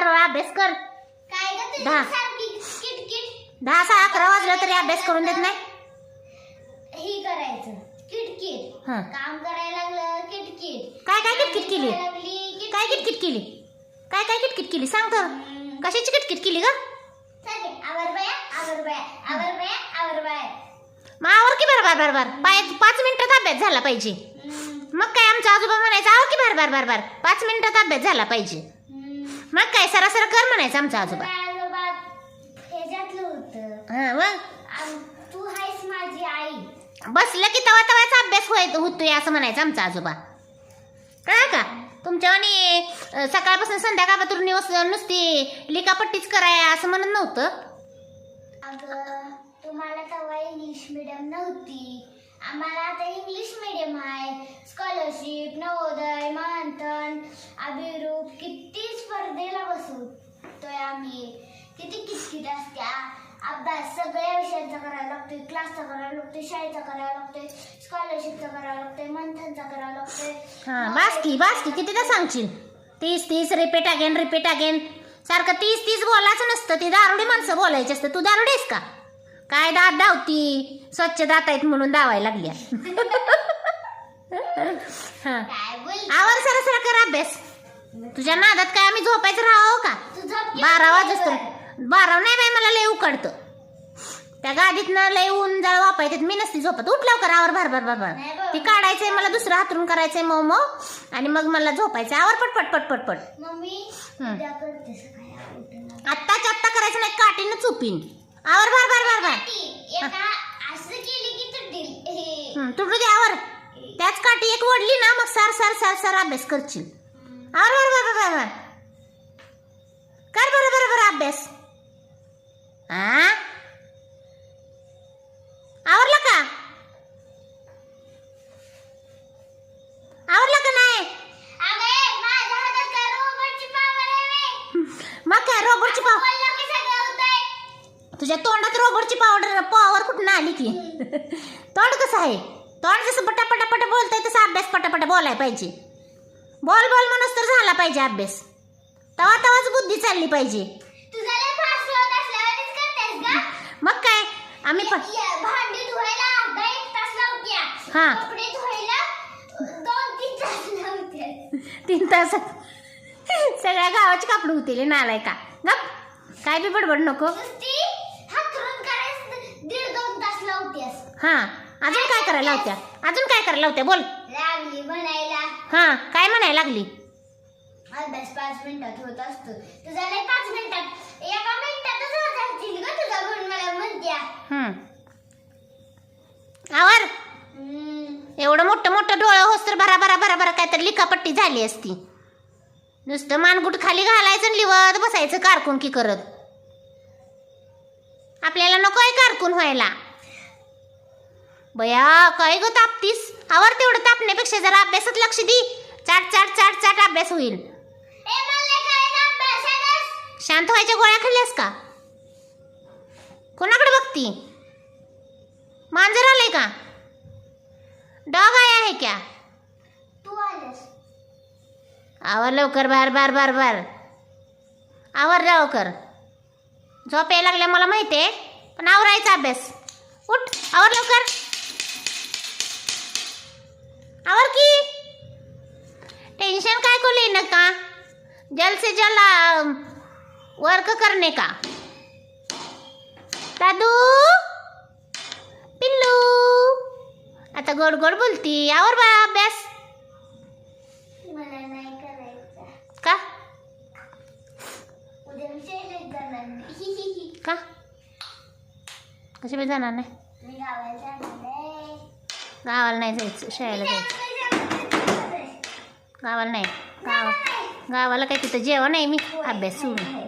बारा अभ्यास कर. दहा. दहा सहा अकरा वाजलं तरी अभ्यास करून देत नाही? ही करायचं. किटकिट. हं. काम करायला लागलं किटकिट. काय काय किटकिट केली. काय किटकिट केली? काय काय किटकिट केली? सांग तर. कशाची किटकिट केली ग? आवर मग की बार बार बार बार पाय पाच मिनिटात अभ्यास झाला पाहिजे. मग काय आमचा आजोबा म्हणायचं आवर की बार बार बार बार पाच मिनिटात अभ्यास झाला पाहिजे. मग काय सरासर कर म्हणायचं आमचा आजोबा. आजोबा ह्याच्यातलं होतं. हा मग? आम- तू आहेस माझी आई. बसलं की तवा तवाचा अभ्यास होय होतोय असं म्हणायचं आमचा आजोबा. कळा का? तुमच्या आणि अं, सकाळपासून संध्याकाळपासून न्यूज नुसती लिकापट्टीच कराय असं म्हणत नव्हतं? अगं तुम्हाला तेव्हा इंग्लिश मिडियम नव्हती. आम्हाला आता इंग्लिश मिडियम आहे. स्कॉलरशिप नवोदय मंथन अभिरूप किती स्पर्धेला बसवतोय आम्ही किती किटकिट असत्या. अभ्यास सगळ्या विषयांचा करायला लागतोय. क्लासचा करायला लागतोय. शाळेचा करायला लागतोय. स्कॉलरशिपचा करायला लागतोय. मंथनचा करायला लागतोय. हा बासकी बासकी किती तर सांगशील? तीस तीस रिपीट अगेन रिपीट अगेन सारखं तीस तीस बोलायचं नसतं. ती दारुडी माणसं बोलायची असतं तू दारुडी आहेस का? काय दात धावती स्वच्छ दात आहेत म्हणून दावायला लागल्या. हा. आवर सरा सरा कर अभ्यास. तुझ्या नादात काय आम्ही झोपायचं राहावं का? तुझं बारा वाजत बारा नाही बाई मला लय उकडतं. त्या गाडीतनं लय ऊन जळ वापायचं मी नसती झोपत. उठ लवकर आवर भर भर भर भर. ती काढायचंय मला दुसरं हातरून करायचंय मऊ आणि मग मला झोपायचं आवर पट पट पट पट पट. मम्मी हं. उद्या करते सकाळी उठून. आत्ताच आत्ता करायचं नाही काठीनं चुपीन. आवर भर भर भर भर. की हे. हं, तुटू दे आवर. त्याच काठी एक ओढली ना मग सार सार सार सार अभ्यास करशील. आवर भर भर भर कर बरं बरं बरं अभ्यास. हा आवरला का? आवरला का नाही. मग काय रोबोटची पाव. तुझ्या तोंडात रोबोटची पावडर पॉवर कुठून आली की तोंड कसं आहे? तोंड जसं पटा पटा बोलतंय तसं अभ्यास पटा पटा बोलाय पाहिजे. बोल बोल म्हणूस तर झाला पाहिजे अभ्यास. तवा तवाच बुद्धी चालली पाहिजे. तुझं लय fast होत असल्यावानीच करतेस गं. मग काय? आम्ही पण ये, भांडी धुवायला अर्धा एक तास लावत्या. हा. कपडे धुवायला दोन तीन तास लावते तीन तास. सगळ्या गावाची कापड होतील नालाय का गप. काय बी बडबड नको. नुसती हातरून करायचं दीड दोन तास लावतेस हा. अजून काय करायला होत्या अजून काय करायला होत्या बोल. लागली बनायला हा काय म्हणायला लागली? अभ्यास पाच मिनिटात होत असतो. तुझा पाच मिनिटात. एका मिनिटातच होत असतील ग तुझा गुण मला म्हणत्या हम्म. आवर. एवढं मोठं मोठं डोळं होस तर भरा भरा भरा भरा काय तर लिकापट्टी झाली असती. नुसतं मानगुट खाली घालायचं आणि लिवत बसायचं कारकून की करत. आपल्याला नकोय कारकून व्हायला. बया काय ग तापतीस? आवर तेवढं तापण्यापेक्षा जरा अभ्यासात लक्ष दी. चाट चाट चाट चाट अभ्यास होईल. शांत व्हायच्या गोळ्या खाल्ल्यास का? कोणाकडे बघती? मांजर आलंय का? डॉग आहे आहे क्या? तू आलस. आवर लवकर बार बार बार बार. आवर लवकर. झोप यायला लागल्या मला माहिती आहे. पण आवरायचा अभ्यास. उठ आवर लवकर. आवर की? टेंशन काय को लेना का? जल से जल वर्क करने का? दादू? पिल्लू? आता गोड गोड बोलती. आवर बा अभ्यास. का? कशी बी जाणार नाही. गावाला नाही जायचं शाळेला जायचं. गावाला नाही. गावा गावाला काय तिथं जेवण आहे मी. अभ्यास सोडून